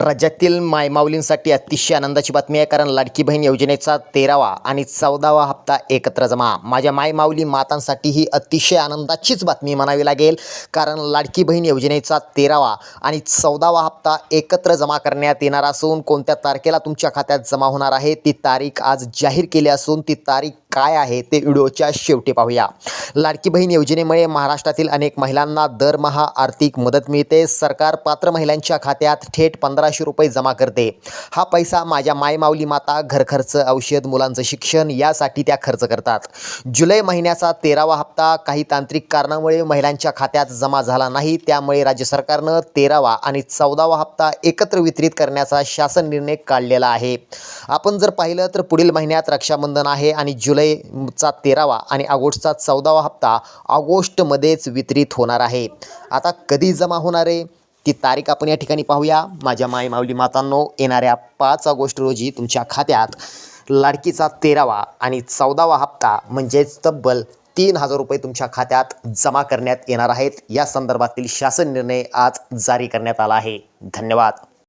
राज्यातील मायमाऊलींसाठी अतिशय आनंदाची बातमी आहे कारण लाडकी बहीण योजनेचा तेरावा आणि चौदावा हप्ता एकत्र जमा. माझ्या मायमाऊली मातांसाठी ही अतिशय आनंदाचीच बातमी म्हणावी लागेल कारण लाडकी बहीण योजनेचा तेरावा आणि चौदावा हप्ता एकत्र जमा करण्यात येणार असून कोणत्या तारखेला तुमच्या खात्यात जमा होणार आहे ती तारीख आज जाहीर केली असून ती तारीख काय आहे ते व्हिडिओच्या शेवटी पाहूया. लाडकी बहीण योजनेमुळे महाराष्ट्रातील अनेक महिलांना दरमहा आर्थिक मदत मिळते. सरकार पात्र महिलांच्या खात्यात थेट पंधराशे रुपये जमा करते. हा पैसा माझ्या मायमावली माता घरखर्च औषध मुलांचं शिक्षण यासाठी त्या खर्च करतात. जुलै महिन्याचा तेरावा हप्ता काही तांत्रिक कारणामुळे महिलांच्या खात्यात जमा झाला नाही. त्यामुळे राज्य सरकारनं तेरावा आणि चौदावा हप्ता एकत्र वितरित करण्याचा शासन निर्णय काढलेला आहे. आपण जर पाहिलं तर पुढील महिन्यात रक्षाबंधन आहे आणि जुलै जुलैचा तेरावा आणि ऑगस्टचा चौदावा हप्ता ऑगस्टमध्येच वितरित होणार आहे. आता कधी जमा होणार आहे? ती तारीख आपण या ठिकाणी पाहूया. माझ्या माय माऊली मातांनो येणाऱ्या पाच ऑगस्ट रोजी तुमच्या खात्यात लाडकीचा तेरावा आणि चौदावा हप्ता म्हणजेच तब्बल तीन हजार रुपये तुमच्या खात्यात जमा करण्यात येणार आहेत. या संदर्भातील शासन निर्णय आज जारी करण्यात आला आहे. धन्यवाद.